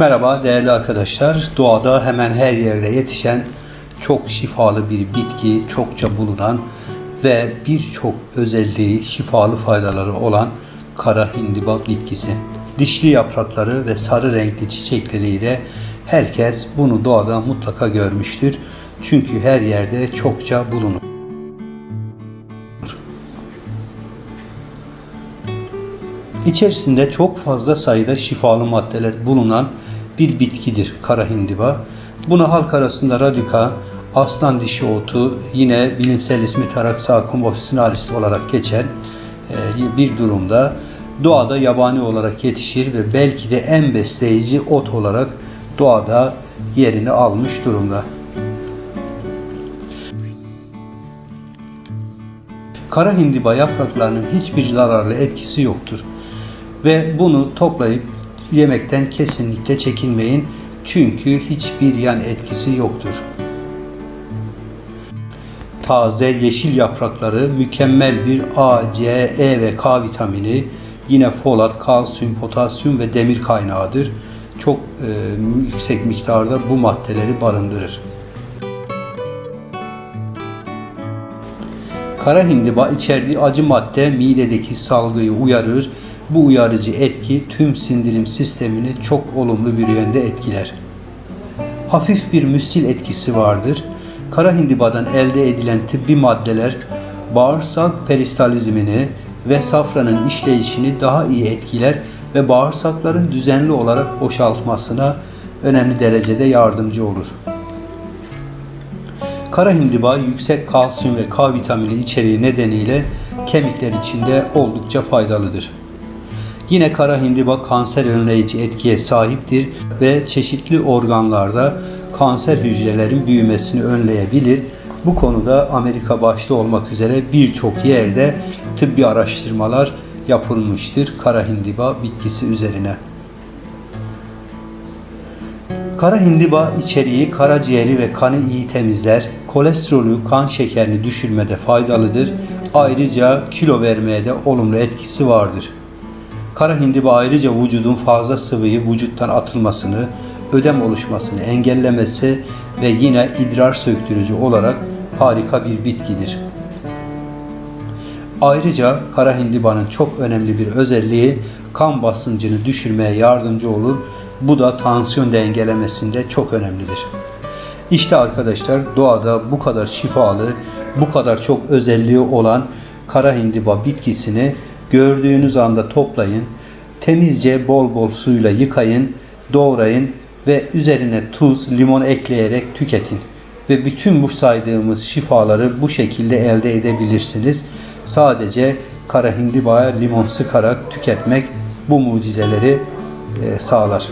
Merhaba değerli arkadaşlar. Doğada hemen her yerde yetişen çok şifalı bir bitki, çokça bulunan ve birçok özelliği, şifalı faydaları olan kara hindiba bitkisi. Dişli yaprakları ve sarı renkli çiçekleriyle herkes bunu doğada mutlaka görmüştür. Çünkü her yerde çokça bulunur. İçerisinde çok fazla sayıda şifalı maddeler bulunan bir bitkidir kara hindiba. Buna halk arasında radika, aslan dişi otu, yine bilimsel ismi Taraxacum officinalis olarak geçen e, bir durumda doğada yabani olarak yetişir ve belki de en besleyici ot olarak doğada yerini almış durumda. Kara hindiba yapraklarının hiçbir zararlı etkisi yoktur. Ve bunu toplayıp yemekten kesinlikle çekinmeyin. Çünkü hiçbir yan etkisi yoktur. Taze yeşil yaprakları mükemmel bir A, C, E ve K vitamini, yine folat, kalsiyum, potasyum ve demir kaynağıdır. Çok e, yüksek miktarda bu maddeleri barındırır. Kara hindiba içerdiği acı madde midedeki salgıyı uyarır. Bu uyarıcı etki tüm sindirim sistemini çok olumlu bir yönde etkiler. Hafif bir müsil etkisi vardır. Kara hindibadan elde edilen tıbbi maddeler bağırsak peristalizmini ve safranın işleyişini daha iyi etkiler ve bağırsakların düzenli olarak boşaltmasına önemli derecede yardımcı olur. Kara hindiba yüksek kalsiyum ve K vitamini içeriği nedeniyle kemikler içinde oldukça faydalıdır. Yine kara hindiba kanser önleyici etkiye sahiptir ve çeşitli organlarda kanser hücrelerin büyümesini önleyebilir. Bu konuda Amerika başta olmak üzere birçok yerde tıbbi araştırmalar yapılmıştır kara hindiba bitkisi üzerine. Kara hindiba içeriği karaciğeri ve kanı iyi temizler, kolesterolü, kan şekerini düşürmede faydalıdır. Ayrıca kilo vermeye de olumlu etkisi vardır. Kara hindiba ayrıca vücudun fazla sıvıyı vücuttan atılmasını, ödem oluşmasını engellemesi ve yine idrar söktürücü olarak harika bir bitkidir. Ayrıca kara hindibanın çok önemli bir özelliği kan basıncını düşürmeye yardımcı olur. Bu da tansiyon dengelemesinde çok önemlidir. İşte arkadaşlar doğada bu kadar şifalı, bu kadar çok özelliği olan kara hindiba bitkisini gördüğünüz anda toplayın. Temizce bol bol suyla yıkayın, doğrayın ve üzerine tuz, limon ekleyerek tüketin. Ve bütün bu saydığımız şifaları bu şekilde elde edebilirsiniz. Sadece kara hindibaya limon sıkarak tüketmek bu mucizeleri e, sağlar.